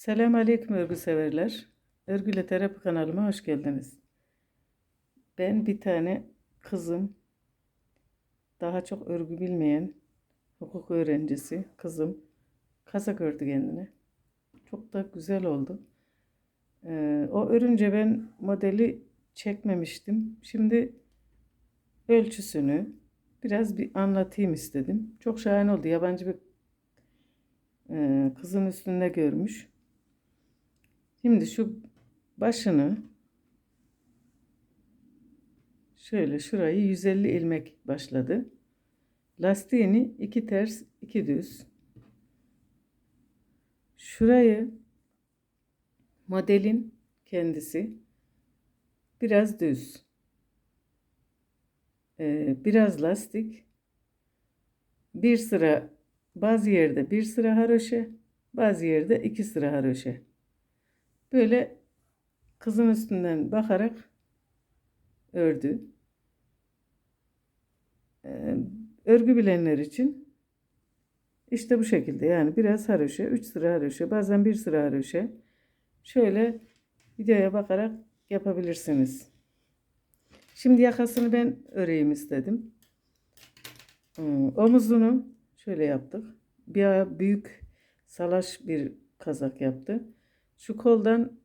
Selam aleyküm örgü severler. Örgüyle Terapi kanalıma hoş geldiniz. Ben bir tane kızım, daha çok örgü bilmeyen hukuk öğrencisi kızım kazak ördü kendine. Çok da güzel oldu. Ee, o örünce ben modeli çekmemiştim. Şimdi ölçüsünü biraz bir anlatayım istedim. Çok şahane oldu. Yabancı bir e, kızın üstünde görmüş. Şimdi şu başını şöyle şurayı 150 ilmek başladı. Lastiğini iki ters iki düz. Şurayı modelin kendisi biraz düz. Ee, biraz lastik. Bir sıra bazı yerde bir sıra haroşe, bazı yerde iki sıra haroşe. Böyle kızın üstünden bakarak ördü. Ee, örgü bilenler için işte bu şekilde yani biraz haroşe, üç sıra haroşe, bazen bir sıra haroşe. Şöyle videoya bakarak yapabilirsiniz. Şimdi yakasını ben öreyim istedim. Hmm, Omuzunu şöyle yaptık. Bir büyük salaş bir kazak yaptı. Şu koldan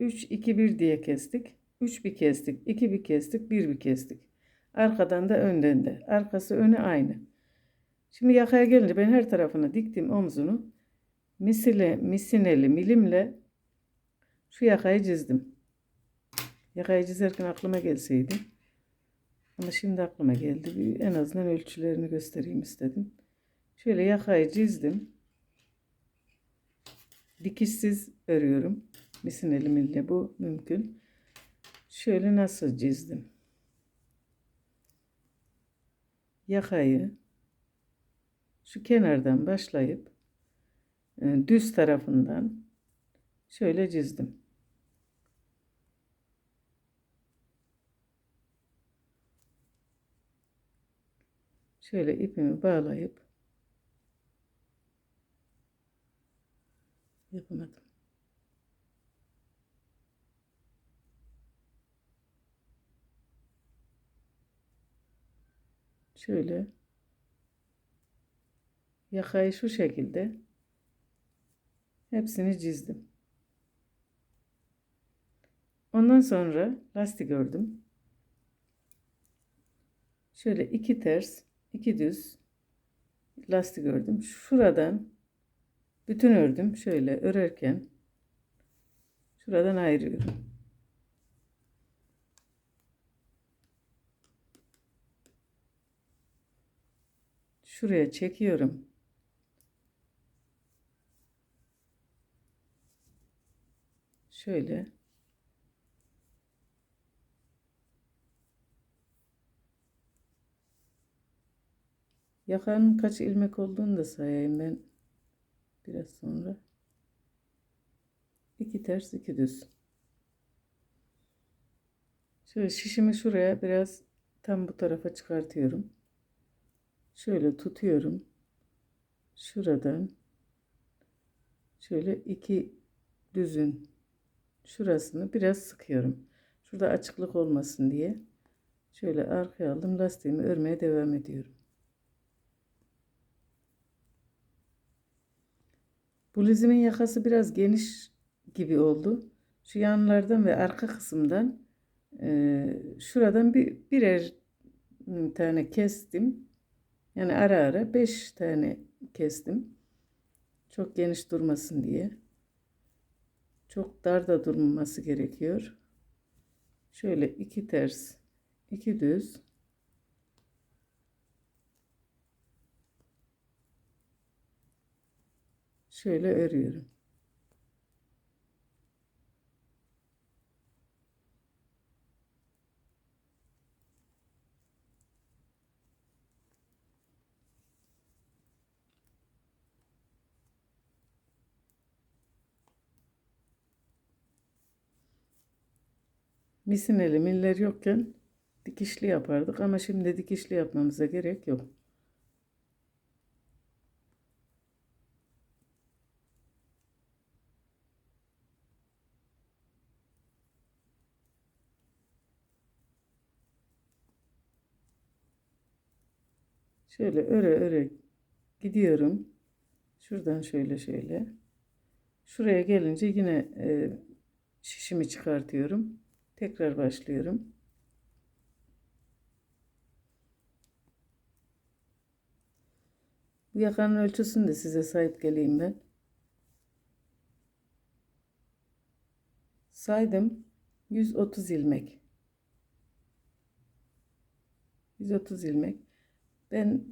3 2 1 diye kestik. 3 bir kestik, 2 bir kestik, 1 bir kestik. Arkadan da önden de. Arkası önü aynı. Şimdi yakaya gelince ben her tarafına diktim omzunu. Misile, misineli milimle şu yakayı çizdim. Yakayı çizerken aklıma gelseydi. Ama şimdi aklıma geldi. En azından ölçülerini göstereyim istedim. Şöyle yakayı çizdim. Dikişsiz örüyorum. Misin elimle bu mümkün. Şöyle nasıl çizdim. Yakayı şu kenardan başlayıp e, düz tarafından şöyle çizdim. Şöyle ipimi bağlayıp yapamadım. Şöyle yakayı şu şekilde hepsini çizdim. Ondan sonra lastik ördüm. Şöyle iki ters, iki düz lastik ördüm. Şuradan bütün ördüm. Şöyle örerken şuradan ayırıyorum. Şuraya çekiyorum. Şöyle Yakanın kaç ilmek olduğunu da sayayım ben biraz sonra. İki ters iki düz. Şöyle şişimi şuraya biraz tam bu tarafa çıkartıyorum. Şöyle tutuyorum. Şuradan şöyle iki düzün şurasını biraz sıkıyorum. Şurada açıklık olmasın diye. Şöyle arkaya aldım. Lastiğimi örmeye devam ediyorum. Bu lizimin yakası biraz geniş gibi oldu. Şu yanlardan ve arka kısımdan e, şuradan bir birer tane kestim. Yani ara ara beş tane kestim. Çok geniş durmasın diye. Çok dar da durmaması gerekiyor. Şöyle iki ters, iki düz. Şöyle örüyorum. Misineli miller yokken dikişli yapardık ama şimdi dikişli yapmamıza gerek yok. Şöyle öre öre gidiyorum. Şuradan şöyle şöyle. Şuraya gelince yine e, şişimi çıkartıyorum. Tekrar başlıyorum. Yakanın ölçüsünü de size sahip geleyim ben. Saydım 130 ilmek. 130 ilmek. Ben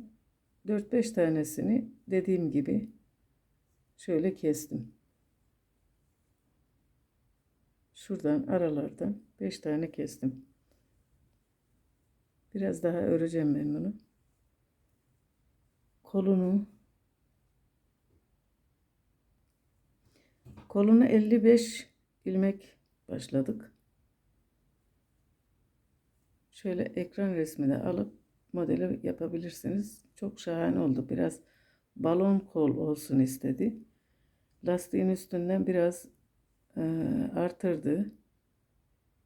4-5 tanesini dediğim gibi şöyle kestim. Şuradan aralardan 5 tane kestim. Biraz daha öreceğim ben bunu. Kolunu kolunu 55 ilmek başladık. Şöyle ekran resmi de alıp modeli yapabilirsiniz. Çok şahane oldu. Biraz balon kol olsun istedi. Lastiğin üstünden biraz e, artırdı.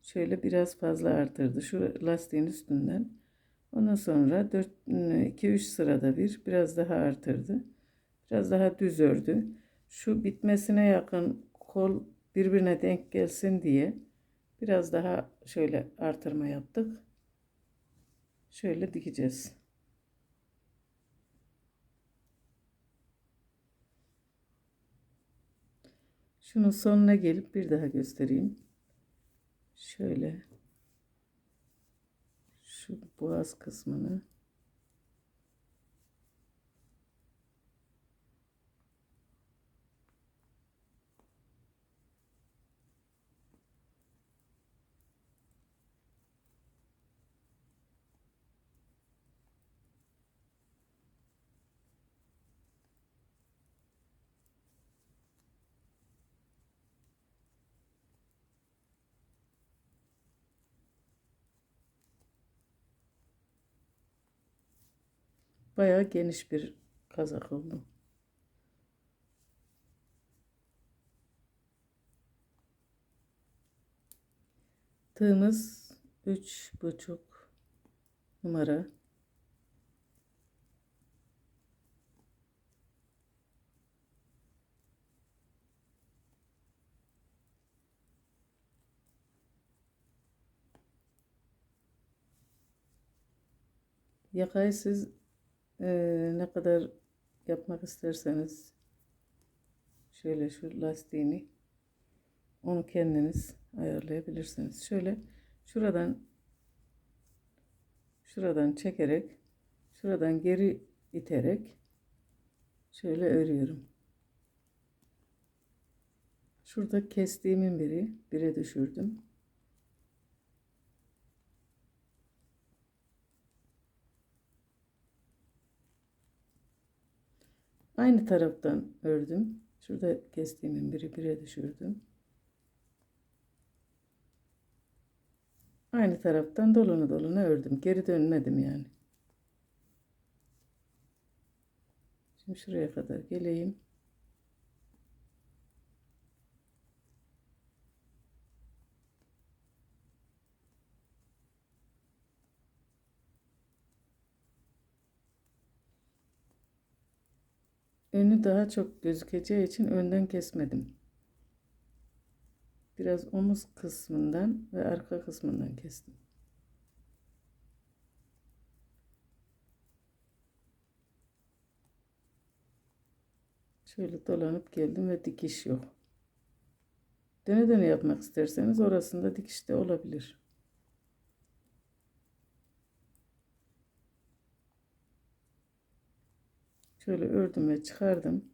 Şöyle biraz fazla artırdı. Şu lastiğin üstünden. Ondan sonra 4 2 3 sırada bir biraz daha artırdı. Biraz daha düz ördü. Şu bitmesine yakın kol birbirine denk gelsin diye biraz daha şöyle artırma yaptık. Şöyle dikeceğiz. Şunun sonuna gelip bir daha göstereyim. Şöyle şu boğaz kısmını bayağı geniş bir kazak oldu. Tığımız üç buçuk numara. Yakayı siz ee, ne kadar yapmak isterseniz şöyle şu lastiğini onu kendiniz ayarlayabilirsiniz. Şöyle şuradan şuradan çekerek şuradan geri iterek şöyle örüyorum. Şurada kestiğimin biri bire düşürdüm. Aynı taraftan ördüm. Şurada kestiğimin biri bire düşürdüm. Aynı taraftan dolunu doluna ördüm. Geri dönmedim yani. Şimdi şuraya kadar geleyim. Önü daha çok gözükeceği için önden kesmedim. Biraz omuz kısmından ve arka kısmından kestim. Şöyle dolanıp geldim ve dikiş yok. Döne döne yapmak isterseniz orasında dikiş de olabilir. Şöyle ördüm ve çıkardım.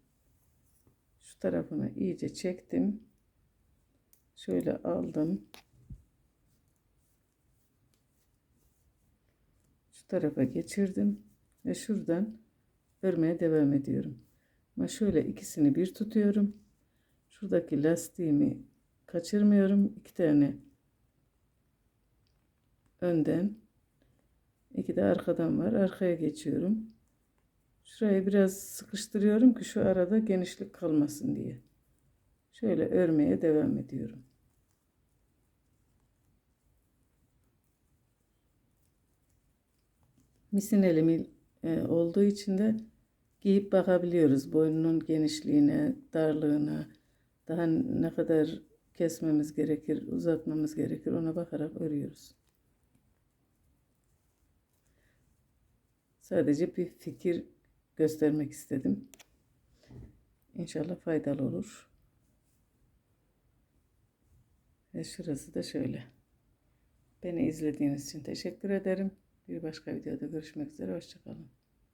Şu tarafını iyice çektim. Şöyle aldım. Şu tarafa geçirdim ve şuradan örmeye devam ediyorum. Ama şöyle ikisini bir tutuyorum. Şuradaki lastiğimi kaçırmıyorum. İki tane önden, iki de arkadan var. Arkaya geçiyorum. Şurayı biraz sıkıştırıyorum ki şu arada genişlik kalmasın diye. Şöyle örmeye devam ediyorum. Misin elimi e, olduğu için de giyip bakabiliyoruz. Boynunun genişliğine, darlığına, daha ne kadar kesmemiz gerekir, uzatmamız gerekir ona bakarak örüyoruz. Sadece bir fikir göstermek istedim. İnşallah faydalı olur. Ve şurası da şöyle. Beni izlediğiniz için teşekkür ederim. Bir başka videoda görüşmek üzere. Hoşçakalın.